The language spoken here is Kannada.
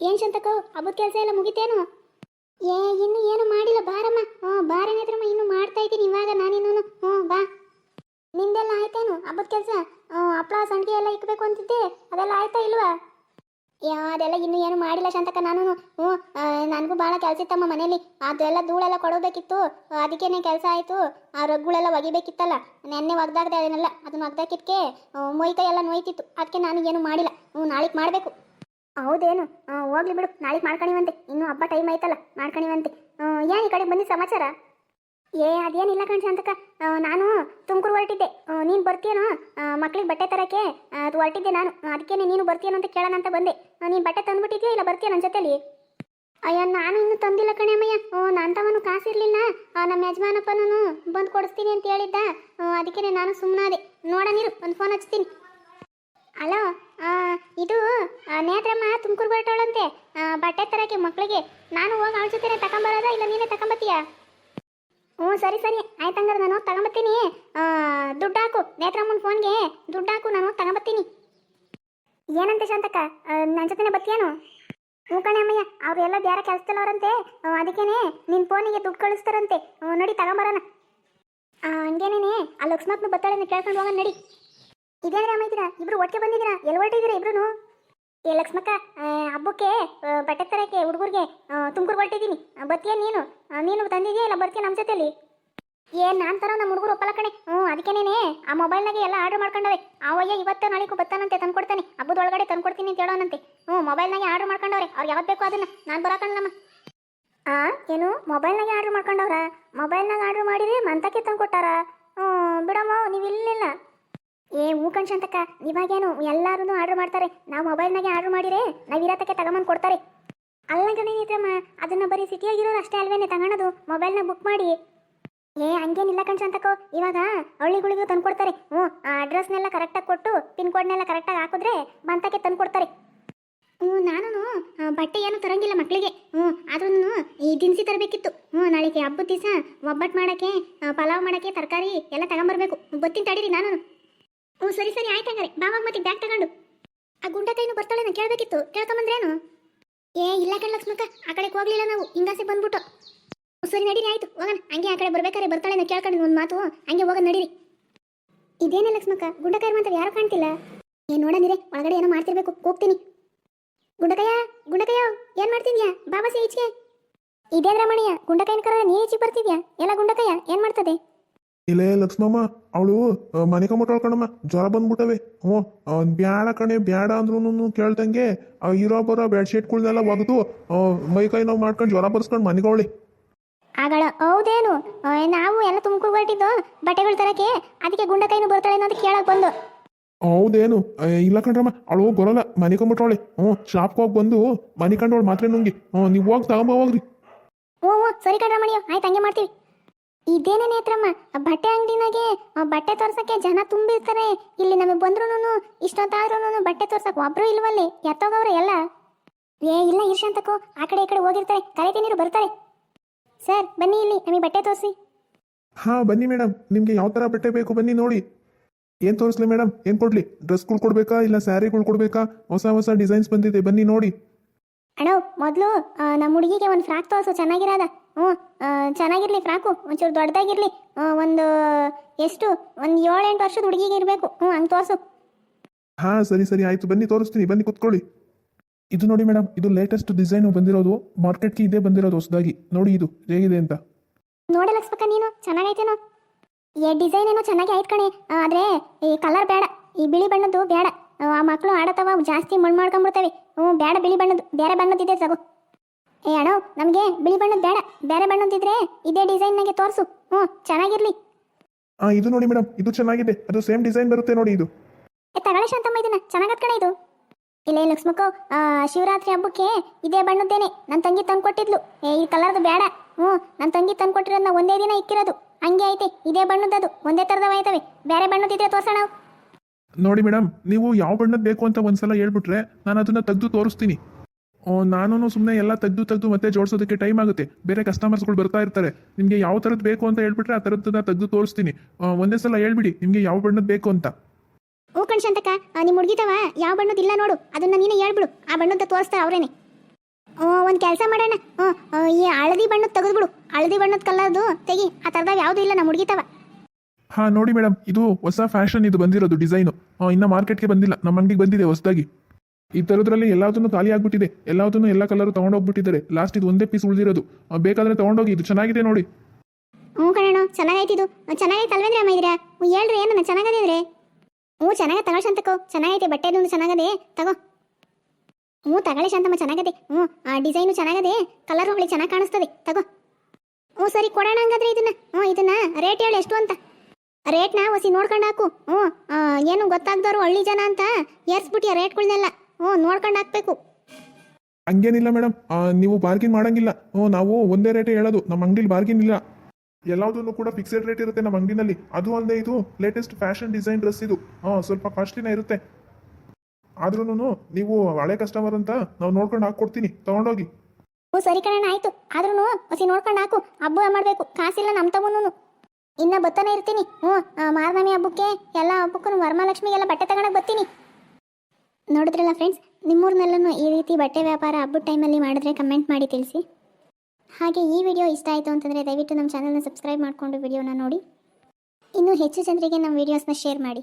ಏನ್ ಶಂತಕೋ ಹಬ್ಬದ ಕೆಲಸ ಎಲ್ಲ ಮುಗಿತೇನು? ಏ, ಇನ್ನು ಏನು ಮಾಡಿಲ್ಲ. ಬಾರಮ್ಮ. ಹ್ಞೂ, ಬಾರ ನೇತ್ರಮ್ಮ, ಇನ್ನು ಮಾಡ್ತಾ ಇದ್ದೀನಿ. ಇವಾಗ ನಾನಿನ್ನು ಹ್ಞೂ, ಬಾ. ನಿಂದೆಲ್ಲ ಆಯ್ತೇನು, ಹಬ್ಬದ ಕೆಲಸ? ಹಪ್ಪಳ ಸಂಡಿಗೆ ಎಲ್ಲ ಇಕ್ಬೇಕು ಅಂತಿದ್ದೆ. ಅದೆಲ್ಲ ಆಯ್ತಾ ಇಲ್ವಾ? ಯಾ ಅದೆಲ್ಲ ಇನ್ನು ಏನು ಮಾಡಿಲ್ಲ ಶಂತಕ ನಾನು ಹ್ಞೂ ನನಗೂ ಭಾಳ ಕೆಲಸ ಇತ್ತಮ್ಮ ಮನೇಲಿ ಅದೆಲ್ಲ ಧೂಳೆಲ್ಲ ಕೊಡಬೇಕಿತ್ತು. ಅದಕ್ಕೇನೆ ಕೆಲಸ ಆಯಿತು. ಆ, ರಗ್ಗುಳೆಲ್ಲ ಒಗಿಬೇಕಿತ್ತಲ್ಲ. ನೆನ್ನೆ ಒಗ್ದಾಗ್ದೆ ಅದನ್ನೆಲ್ಲ, ಅದನ್ನ ಒಗ್ದಾಕಿದ್ಕೆ ಮೊಯ್ಕೈ ಎಲ್ಲ ನೋಯ್ತಿತ್ತು. ಅದಕ್ಕೆ ನಾನು ಏನು ಮಾಡಿಲ್ಲ. ಹ್ಞೂ, ನಾಳೆಗೆ ಮಾಡಬೇಕು. ಹೌದೇನು? ಹೋಗ್ಲಿ ಬಿಡು. ನಾಳೆಗೆ ಮಾಡ್ಕೊಣಿವಂತೆ. ಇನ್ನೂ ಹಬ್ಬ ಟೈಮ್ ಆಯ್ತಲ್ಲ, ಮಾಡ್ಕೊಣಿವಂತೆ. ಏನು ಈ ಕಡೆ ಬಂದಿದ್ದ ಸಮಾಚಾರ? ಏ, ಅದೇನಿಲ್ಲ ಕಣ್ ಶಾಂತಕ ನಾನು ತುಮಕೂರು ಹೊರಟಿದ್ದೆ. ನೀನು ಬರ್ತೀಯನೋ? ಮಕ್ಳಿಗೆ ಬಟ್ಟೆ ತರಕ್ಕೆ ಅದು ಹೊರಟಿದ್ದೆ ನಾನು. ಅದಕ್ಕೇನೆ ನೀನು ಬರ್ತೀಯನೋ ಅಂತ ಕೇಳೋಣ ಅಂತ ಬಂದೆ. ನೀನು ಬಟ್ಟೆ ತಂದ್ಬಿಟ್ಟಿದ್ಯಾ ಇಲ್ಲ ಬರ್ತೀಯ ನನ್ನ ಜೊತೆಲಿ? ಅಯ್ಯೋ, ನಾನು ಇನ್ನೂ ತಂದಿಲ್ಲ ಕಣೆ ಓ ನನ್ನ ತವನು ಕಾಸಿರ್ಲಿಲ್ಲ. ನಮ್ಮ ಯಜಮಾನಪ್ಪನೂ ಬಂದು ಕೊಡಿಸ್ತೀನಿ ಅಂತ ಹೇಳಿದ್ದ. ಅದಕ್ಕೇನೆ ನಾನು ಸುಮ್ಮನಾದೆ ನೋಡನಿರು ಒಂದು ಫೋನ್ ಹಚ್ತೀನಿ. ಹಲೋ ಇದು ನೇತ್ರಮ್ಮ ತುಮಕೂರು ಹೊರಟೋಳಂತೆ ಬಟ್ಟೆ ತರಕ್ಕೆ ಮಕ್ಕಳಿಗೆ ನಾನು ಹೋಗಿ ಅವಳ ಜೊತೆ ತಗೊಂಬರೋದಾ ಇಲ್ಲ ನೀನೇ ತಗೊಂಬತ್ತೀಯ ಹ್ಞೂ, ಸರಿ ಸರಿ. ಆಯ್ತಂಗಾರೆ ನಾನು ಹೋಗಿ ತಗೊಂಬತ್ತೀನಿ ದುಡ್ಡು ಹಾಕು. ನೇತ್ರಮ್ಮನ ಫೋನ್ಗೆ ದುಡ್ಡು ಹಾಕು, ನಾನು ಹೋಗಿ ತಗೊಂಬತ್ತೀನಿ ಏನಂತೆ ಶಾಂತಕ್ಕ? ನನ್ನ ಜೊತೆನೇ ಬತ್ತೀಯೇನು? ಹ್ಞೂ ಕಣೆ ಅಮ್ಮಯ್ಯ, ಅವ್ರು ಎಲ್ಲ ಬೇರೆ ಕೆಲಸದಲ್ಲವರಂತೆ ಅದಕ್ಕೇನೆ ನಿನ್ನ ಫೋನಿಗೆ ದುಡ್ಡು ಕಳಿಸ್ತಾರಂತೆ. ನಡಿ ತಗೊಂಬರೋಣ ಹಂಗೇನೇನೆ? ಆ ಲಕ್ಷ್ಮಪ್ಪನ ಬತ್ತಾಳೆ ಕೇಳ್ಕೊಂಡು ಹೋಗೋಣ ನಡಿ. ಇದೇನ್ರಿ ರಾಮ ಇಬ್ರು ಒಟ್ಟಿಗೆ ಬಂದಿದ್ದೀರಾ? ಎಲ್ಲಿ ಹೊರಟಿದ್ದೀರಾ ಇಬ್ರು ಲಕ್ಷ್ಮಕ್ಕ ಹಬ್ಬಕ್ಕೆ ಬಟ್ಟೆ ತರಕ್ಕೆ, ಹುಡುಗರಿಗೆ ತುಮಕೂರು ಹೊರಟಿದ್ದೀನಿ. ಬರ್ತೀಯ ನೀನು? ನೀನು ತಂದಿದ್ಯಾ ಇಲ್ಲ ಬರ್ತೀಯ ನಮ್ಮ ಜೊತೆಲಿ? ಏನು ನಾನು ತರೋ ನಮ್ಮ ಹುಡುಗರು ಒಪ್ಪಲ್ಲ ಕಣೆ. ಹ್ಞೂ ಅದಕ್ಕೇನೇನೆ ಆ ಮೊಬೈಲ್ನಾಗೆ ಎಲ್ಲ ಆರ್ಡರ್ ಮಾಡ್ಕೊಂಡವೆ ಅವಯ್ಯ ಇವತ್ತು ನಾಳೆಗೂ ಬತ್ತಾನಂತೆ, ತಂದ್ಕೊಡ್ತಾನೆ. ಹಬ್ಬದ ಒಳಗಡೆ ತಂದ್ಕೊಡ್ತೀನಿ ಅಂತ ಹೇಳೋನಂತೆ. ಹ್ಞೂ, ಮೊಬೈಲ್ನಾಗೆ ಆರ್ಡರ್ ಮಾಡ್ಕೊಂಡವ್ರೆ. ಅವ್ರು ಯಾವ್ದು ಬೇಕೋ ಅದನ್ನು. ನಾನು ಬರೋಕಣ್ಣಮ್ಮ ಆ, ಏನು? ಮೊಬೈಲ್ನಾಗೆ ಆರ್ಡರ್ ಮಾಡ್ಕೊಂಡವ್ರ? ಮೊಬೈಲ್ನಾಗೆ ಆರ್ಡರ್ ಮಾಡಿದ್ರೆ ಮಂತಕ್ಕೆ ತಂದ್ಕೊಟ್ಟಾರ? ಹ್ಞೂ, ಬಿಡಮ್ಮ ನೀವು ಇಲ್ಲಿಲ್ಲ ಏ, ಹೂ ಕಣ್ಶಂತಕ್ಕ ಇವಾಗೇನು ಎಲ್ಲರೂ ಆರ್ಡರ್ ಮಾಡ್ತಾರೆ. ನಾವು ಮೊಬೈಲ್ನಾಗೆ ಆರ್ಡರ್ ಮಾಡಿರೇ, ನಾವು ಇರತಕ್ಕೆ ತಗೊಂಬಂದು ಕೊಡ್ತಾರೆ. ಅಲ್ಲ ಗಣೇನಿತ್ರಮ್ಮ ಅದನ್ನ ಬರೀ ಸಿಟಿಯಾಗಿರೋರು ಅಷ್ಟೇ ಅಲ್ವೇನೆ ತಗೊಳೋದು? ಮೊಬೈಲ್ನ ಬುಕ್ ಮಾಡಿ. ಏ, ಹಂಗೇನಿಲ್ಲ ಕಣ್ಶಾಂತಕ್ಕೋ ಇವಾಗ ಹಳ್ಳಿಗಳಿಗೂ ತಂದ್ಕೊಡ್ತಾರೆ. ಹ್ಞೂ, ಆ ಅಡ್ರೆಸ್ನೆಲ್ಲ ಕರೆಕ್ಟಾಗಿ ಕೊಟ್ಟು ಪಿನ್ ಕೋಡ್ನೆಲ್ಲ ಕರೆಕ್ಟಾಗಿ ಹಾಕಿದ್ರೆ ಬಂತಕ್ಕೆ ತಂದ್ಕೊಡ್ತಾರೆ. ಹ್ಞೂ ನಾನು ಬಟ್ಟೆ ಏನು ತರಂಗಿಲ್ಲ ಮಕ್ಕಳಿಗೆ ಹ್ಞೂ ಆದ್ರೂ ಈ ದಿನಸಿ ತರಬೇಕಿತ್ತು. ಹ್ಞೂ, ನಾಳೆಗೆ ಹಬ್ಬದ ದಿವಸ ಒಬ್ಬಟ್ಟು ಮಾಡೋಕ್ಕೆ ಪಲಾವ್ ಮಾಡೋಕ್ಕೆ ತರಕಾರಿ ಎಲ್ಲ ತಗೊಂಬರ್ಬೇಕು. ಗೊತ್ತಿನ ತಡೀರಿ ನಾನು ಹ್ಞೂ, ಸರಿ ಸರಿ, ಆಯ್ತು ಹಂಗಾರೆ. ಬಾವಾಗ ಮತ್ತೆ ಬ್ಯಾಗ್ ತಗೊಂಡು. ಆ ಗುಂಡ ಕೈನು ಬರ್ತಾಳೆ ನಾನು ಕೇಳಬೇಕಿತ್ತು ಕೇಳ್ಕೊಂಬಂದ್ರೇನು ಏ, ಇಲ್ಲ ಕಣ್ ಲಕ್ಷ್ಮಕ್ಕ, ಆ ಕಡೆ ಹೋಗ್ಲಿಲ್ಲ ನಾವು. ಹಿಂಗಾಸೆ ಬಂದ್ಬಿಟ್ಟು. ಸರಿ, ನಡೀರಿ, ಆಯ್ತು. ಹೋಗೋಣ. ಹಂಗೆ ಆ ಕಡೆ ಬರ್ಬೇಕಾರೆ ಬರ್ತಾಳೆ ನಾನು ಕೇಳ್ಕೊಂಡು ಒಂದು ಮಾತು. ಹಂಗೆ ಹೋಗೋಣ, ನಡೀರಿ. ಇದೇನೇ ಲಕ್ಷ್ಮಕ್ಕ ಗುಂಡಕಾಯಿ ಮಾತ್ರ ಯಾರು ಕಾಣ್ತಿಲ್ಲ? ಏ ನೋಡಂದಿರೆ ಒಳಗಡೆ ಏನೋ ಮಾಡ್ತಿರ್ಬೇಕು. ಹೋಗ್ತೀನಿ. ಗುಂಡಕಯ್ಯ ಗುಂಡಕಯ್ಯ ಏನ್ ಮಾಡ್ತಿದ್ಯಾ? ಬಾಬಾ ಈಚೆಗೆ. ಇದೇ ರಮಣಯ್ಯ ಗುಂಡಕಾಯಿನ ಕರ ನೀ ಈಚೆಗೆ ಬರ್ತಿದ್ಯಾ? ಎಲ್ಲ ಗುಂಡಕಯ್ಯ ಏನ್ ಮಾಡ್ತದೆ? ಇಲ್ಲೇ ಲಕ್ಷ್ಮಮ್ಮ. ಅವಳು ಮನೆ ಕಂಬಿಟ್ಟು ಕಣಮ್ಮ. ಜ್ವರ ಬಂದ್ಬಿಟ್ಟವೆ. ಹ್ಞೂ ಬ್ಯಾಡ ಕಣೆ ಬ್ಯಾಡ ಅಂದ್ರೂ ಕೇಳ್ದಂಗೆ ಇರೋ ಬರೋ ಬೆಡ್ಶೀಟ್ಗಳ್ನೆಲ್ಲ ಒಗೆದು ಮೈ ಕೈ ನೋವು ಮಾಡ್ಕೊಂಡು ಜ್ವರ ಬರ್ಸ್ಕೊಂಡು ಮನೆಗವಳಿ ಆಗಳ ಹೌದೇನು? ನಾವು ಎಲ್ಲ ತುಮಕೂರು ಹೊರಟಿದ್ದು ಬಟ್ಟೆಗಳು ತರಕ್ಕೆ ಅದಕ್ಕೆ ಕೈನು ಬರ್ತಾಳೆ ಅಂತ ಕೇಳಕ್ ಬಂದು. ಹೌದೇನು? ಇಲ್ಲ ಕಣ್ರಮ್ಮ ಅವಳು ಬರೋಲ್ಲ. ಮನೆ ಕಂಬಿಟ್ಟವಳೆ ಹ್ಞೂ ಶಾಪ್ಗೆ ಹೋಗಿ ಬಂದು ಮನೆ ಮಾತ್ರ ನುಂಗಿ. ಹ್ಞೂ ನೀವು ಹೋಗಿ ತಗೊಂಬ ಹೋಗ್ರಿ. ಹ್ಞೂ ಹ್ಞೂ ಸರಿ ಕಣ್ರಮಣಿಯೋ ಆಯ್ತು ಹಂಗೆ ಮಾಡ್ತೀವಿ. ಇದೇನೇ ನೇತ್ರಮ್ಮ? ಬಟ್ಟೆ ಅಂಗಡಿನಾಗೆ ಬಟ್ಟೆ ತೋರ್ಸಕ್ಕೆ ಜನ ತುಂಬಿರ್ತಾರೆ. ಇಲ್ಲಿ ನಮಗೆ ಬಂದ್ರೂನು ಇಷ್ಟೊತ್ತಾದ್ರೂ ಬಟ್ಟೆ ತೋರ್ಸಕ್ ಒಬ್ರು ಇಲ್ವಲ್ಲಿ? ಎತ್ತೋಗವ್ರೆ ಎಲ್ಲ. ಏ ಇಲ್ಲ ಇರ್ಷಂತಕ್ಕೂ ಆ ಕಡೆ ಈ ಕಡೆ ಹೋಗಿರ್ತಾರೆ. ಕರಿತೀನಿರು ಬರ್ತಾರೆ. ಸರ್ ಬನ್ನಿ ಇಲ್ಲಿ ನಮಗೆ ಬಟ್ಟೆ ತೋರಿಸಿ. ಹಾ ಬನ್ನಿ ಮೇಡಮ್ ನಿಮಗೆ ಯಾವ ತರ ಬಟ್ಟೆ ಬೇಕು ಬನ್ನಿ ನೋಡಿ. ಏನ್ ತೋರಿಸ್ಲಿ ಮೇಡಮ್ ಏನ್ ಕೊಡ್ಲಿ? ಡ್ರೆಸ್ಗಳು ಕೊಡ್ಬೇಕಾ ಇಲ್ಲ ಸ್ಯಾರಿಗಳು ಕೊಡ್ಬೇಕಾ? ಹೊಸ ಹೊಸ ಡಿಸೈನ್ಸ್ ಬಂದಿದೆ. ಬನ್ನಿ ನೋಡಿ. ಅಣ್ಣ ಮೊದಲು ನಮ್ಮ ಹುಡುಗಿಗೆ ಒಂದು ಫ್ರಾಕ್ ತೋರಿಸು. ಚೆನ್ನಾಗಿರೋದ? ಹ್ಞೂ ಚೆನ್ನಾಗಿರಲಿ ಫ್ರಾಕು ಒಂಚೂರು ದೊಡ್ಡದಾಗಿರಲಿ. ಒಂದು ಎಷ್ಟು ಒಂದು ಏಳೆಂಟು ವರ್ಷದ ಹುಡುಗಿಗೆ ಇರಬೇಕು. ಹ್ಞೂ ಹಂಗೆ ತೋರಿಸು. ಹಾಂ ಸರಿ ಸರಿ ಆಯಿತು. ಬನ್ನಿ ತೋರಿಸ್ತೀನಿ. ಬನ್ನಿ ಕುತ್ಕೊಳ್ಳಿ. ಇದು ನೋಡಿ ಮೇಡಮ್ ಇದು ಲೇಟೆಸ್ಟ್ ಡಿಸೈನು ಬಂದಿರೋದು. ಮಾರ್ಕೆಟ್ಗೆ ಇದೇ ಬಂದಿರೋದು ಹೊಸದಾಗಿ. ನೋಡಿ ಇದು ಹೇಗಿದೆ ಅಂತ. ನೋಡಿ ಲಕ್ಷ್ಮಕ್ಕ ನೀನು. ಚೆನ್ನಾಗೈತೇನೋ? ಏ ಡಿಸೈನ್ ಏನೋ ಚೆನ್ನಾಗಿ ಆಯ್ತು ಕಣೆ. ಆದ್ರೆ ಈ ಕಲರ್ ಬೇಡ. ಈ ಬಿಳಿ ಬಣ್ಣದ್ದು ಬೇಡ. ಆ, ಮಕ್ಕಳು ಆಡತವ ಜಾಸ್ತಿ ಮಣ್ಣು ಮಾಡ್ಕೊಂಡ್ಬಿಡ್ತವೆ. ಹ್ಞೂ ಬೇಡ ಬಿಳಿ ಬಣ್ಣದ್ದು. ಬೇರೆ ಬಣ್ಣದ್ದಿದೆ ತಗೋ. ಏ ಅಣ್ಣ ನಮಗೆ ಬಿಳಿ ಬಣ್ಣದ ಬೇಡ. ಬೇರೆ ಇದೆ ಇದೇ ಡಿಸೈನ್ನಾಗೆ ತೋರಿಸು. ಹ್ಞೂ ಚೆನ್ನಾಗಿರ್ಲಿ. ಆ ಇದು ನೋಡಿ ಮೇಡಮ್ ಇದು ಚೆನ್ನಾಗಿದೆ. ಅದು ಸೇಮ್ ಡಿಸೈನ್ ಬರುತ್ತೆ ನೋಡಿ ಇದು. ಏ ತಗೊಳ್ಳಿ ಶಾಂತಮ್ಮ ಇದನ್ನ. ಚೆನ್ನಾಗತ್ ಕಣೆ ಇದು. ಇಲ್ಲ ಲಕ್ಷ್ಮಕ್ಕೋ ಆ, ಶಿವರಾತ್ರಿ ಹಬ್ಬಕ್ಕೆ ಇದೇ ಬಣ್ಣದ್ದೇನೆ. ನನ್ನ ತಂಗಿ ತಂದ್ಕೊಟ್ಟಿದ್ಲು. ಏ ಈ ಕಲರ್ದು ಬೇಡ. ಹ್ಞೂ ನನ್ನ ತಂಗಿ ತಂದ್ಕೊಟ್ಟಿರೋದನ್ನ ಒಂದೇ ದಿನ ಇಕ್ಕಿರೋದು. ಹಂಗೆ ಐತೆ ಇದೇ ಬಣ್ಣದದು ಒಂದೇ ಥರದವ ಐತವೆ ಬೇರೆ ಬಣ್ಣದಿದ್ರೆ ತೋರ್ಸೋಣ. ನೋಡಿ ಮೇಡಮ್ ನೀವು ಯಾವ ಬಣ್ಣದ ಬೇಕು ಅಂತ ಒಂದ್ಸಲ ಹೇಳ್ಬಿಟ್ರೆ ನಾನು ಅದನ್ನ ತೆಗೆದು ತೋರಿಸ್ತೀನಿ. ನಾನು ಸುಮ್ಮನೆ ಎಲ್ಲ ತೆಗೆದು ತೆಗೆದು ಮತ್ತೆ ಜೋಡಿಸೋದಕ್ಕೆ ಟೈಮ್ ಆಗುತ್ತೆ. ಬೇರೆ ಕಸ್ಟಮರ್ಸ್ಗಳು ಬರ್ತಾ ಇರ್ತಾರೆ. ನಿಮಗೆ ಯಾವ ಥರದ್ದು ಬೇಕು ಅಂತ ಹೇಳ್ಬಿಟ್ರೆ ಆ ಥರದ್ದನ್ನ ತೆಗೆದು ತೋರಿಸ್ತೀನಿ. ಒಂದೇ ಸಲ ಹೇಳ್ಬಿಡಿ ನಿಮಗೆ ಯಾವ ಬಣ್ಣದ್ದು ಬೇಕು ಅಂತ. ಓ ಕಣ್ ಶಾಂತಕ ನಿಮ್ಮ ಹುಡುಗಿತವ ಯಾವ ಬಣ್ಣದಿಲ್ಲ ನೋಡು ಅದನ್ನ ನೀನು ಹೇಳ್ಬಿಡು. ಆ ಬಣ್ಣದ ತೋರಿಸ್ತಾ ಅವರೇನೆ. ಒಂದು ಕೆಲಸ ಮಾಡೋಣ. ಈ ಹಳದಿ ಬಣ್ಣದ ತೆಗೆದ್ಬಿಡು. ಹಳದಿ ಬಣ್ಣದ ಕಲರ್ದು ತೆಗಿ ಆ ಥರದಾಗ ಯಾವುದೂ ಇಲ್ಲ ನಮ್ಮ ಹುಡುಗಿತವ ಹಾಂ ನೋಡಿ ಮೇಡಮ್ ಇದು ಹೊಸ ಫ್ಯಾಷನ್ ಇದು ಬಂದಿರೋದು ಡಿಸೈನು. ಇನ್ನ ಮಾರ್ಕೆಟ್ಗೆ ಬಂದಿಲ್ಲ ನಮ್ಮ ಅಂಗಡಿಗೆ ಬಂದಿದೆ ಹೊಸದಾಗಿ. ಈ ಥರದ್ರಲ್ಲಿ ಎಲ್ಲದನ್ನು ಖಾಲಿ ಆಗ್ಬಿಟ್ಟಿದೆ. ಎಲ್ಲದನ್ನು ಎಲ್ಲ ಕಲರ್ ತಗೊಂಡೋಗ್ಬಿಟ್ಟಿದ್ದಾರೆ. ಲಾಸ್ಟ್ ಇದು ಒಂದೇ ಪೀಸ್ ಉಳಿದಿರೋದು. ಬೇಕಾದ್ರೆ ತಗೊಂಡೋಗಿ, ಇದು ಚೆನ್ನಾಗಿದೆ ನೋಡಿ. ಹ್ಞೂ ಕಣಣ್ಣ ಚೆನ್ನಾಗೈತಿದು ಚೆನ್ನಾಗೈತೆ ಅಲ್ವೇಂದ್ರೆ ಅಮ್ಮ ಇದ್ರೆ? ಹೇಳ್ರಿ ಏನನ್ನ ಚೆನ್ನಾಗದಿದ್ರೆ ಹ್ಞೂ, ಚೆನ್ನಾಗ ತಗೊಳ್ ಶಾಂತಕ್ಕೋ. ಚೆನ್ನಾಗೈತೆ ಬಟ್ಟೆದು ಚೆನ್ನಾಗದೆ. ತಗೋ. ಹ್ಞೂ, ತಗೊಳ್ಳಿ ಶಾಂತಮ್ಮ, ಚೆನ್ನಾಗದೆ. ಹ್ಞೂ, ಆ ಡಿಸೈನು ಚೆನ್ನಾಗದೆ. ಕಲರ್ ಹೊಳಿ ಚೆನ್ನಾಗಿ ಕಾಣಿಸ್ತದೆ. ತಗೋ. ಹ್ಞೂ, ಸರಿ, ಕೊಡೋಣ ಹಂಗಾದ್ರೆ ಇದನ್ನ. ಹ್ಞೂ, ಇದನ್ನ ರೇಟ್ ಹೇಳಿ ಎಷ್ಟು ಅಂತ. ರೇಟ್ನ ಹೊಸಿ ನೋಡ್ಕೊಂಡು ಹಾಕು. ಹ್ಞೂ ಏನು ಗೊತ್ತಾಗ್ದವ್ರು ಹಳ್ಳಿ ಜನ ಅಂತ ಏರ್ಸ್ಬಿಟ್ಟಿಯ ರೇಟ್ಗಳನ್ನೆಲ್ಲ ಹ್ಞೂ ನೋಡ್ಕೊಂಡು ಹಾಕ್ಬೇಕು. ಹಂಗೇನಿಲ್ಲ ಮೇಡಮ್. ನೀವು ಬಾರ್ಗಿನ್ ಮಾಡಂಗಿಲ್ಲ. ಹ್ಞೂ ನಾವು ಒಂದೇ ರೇಟ್ ಹೇಳೋದು. ನಮ್ಮ ಅಂಗಡಿಲಿ ಬಾರ್ಗಿನ್ ಇಲ್ಲ. ಎಲ್ಲದನ್ನು ಕೂಡ ಫಿಕ್ಸೆಡ್ ರೇಟ್ ಇರುತ್ತೆ ನಮ್ಮ ಅಂಗಡಿನಲ್ಲಿ. ಅದು ಅಲ್ಲದೆ ಇದು ಲೇಟೆಸ್ಟ್ ಫ್ಯಾಷನ್ ಡಿಸೈನ್ ಡ್ರೆಸ್ ಇದು. ಹಾಂ ಸ್ವಲ್ಪ ಕಾಸ್ಟ್ಲಿನೇ ಇರುತ್ತೆ. ಆದ್ರೂ ನೀವು ಹಳೆ ಕಸ್ಟಮರ್ ಅಂತ ನಾವು ನೋಡ್ಕೊಂಡು ಹಾಕ್ಕೊಡ್ತೀನಿ. ತಗೊಂಡೋಗಿ. ಹ್ಞೂ ಸರಿ ಕಣ ಆಯ್ತು. ಆದ್ರೂ ಹಸಿ ನೋಡ್ಕೊಂಡು ಹಾಕು. ಹಬ್ಬ ಮಾಡಬೇಕು. ಕಾಸಿಲ್ಲ ನಮ್ಮ ತಗೊಂಡು ಇನ್ನ ಬತ್ತಾನೆ ಇರ್ತೀನಿ. ಹ್ಞೂ ಮಾರ್ನಮಿ ಹಬ್ಬಕ್ಕೆ ಎಲ್ಲ ಹಬ್ಬಕ್ಕೂ ವರಮಹಾಲಕ್ಷ್ಮಿಗೆಲ್ಲ ಬಟ್ಟೆ ತಗೊಳಕ್ ಬರ್ತೀನಿ. ನೋಡಿದ್ರಲ್ಲ ಫ್ರೆಂಡ್ಸ್ ನಿಮ್ಮೂರ್ನಲ್ಲೂ ಈ ರೀತಿ ಬಟ್ಟೆ ವ್ಯಾಪಾರ ಹಬ್ಬದ ಟೈಮಲ್ಲಿ ಮಾಡಿದ್ರೆ ಕಮೆಂಟ್ ಮಾಡಿ ತಿಳಿಸಿ. ಹಾಗೆ ಈ ವಿಡಿಯೋ ಇಷ್ಟ ಆಯಿತು ಅಂತಂದರೆ ದಯವಿಟ್ಟು ನಮ್ಮ ಚಾನಲ್ನ ಸಬ್ಸ್ಕ್ರೈಬ್ ಮಾಡಿಕೊಂಡು ವಿಡಿಯೋನ ನೋಡಿ. ಇನ್ನೂ ಹೆಚ್ಚು ಜನರಿಗೆ ನಮ್ಮ ವೀಡಿಯೋಸ್ನ ಶೇರ್ ಮಾಡಿ.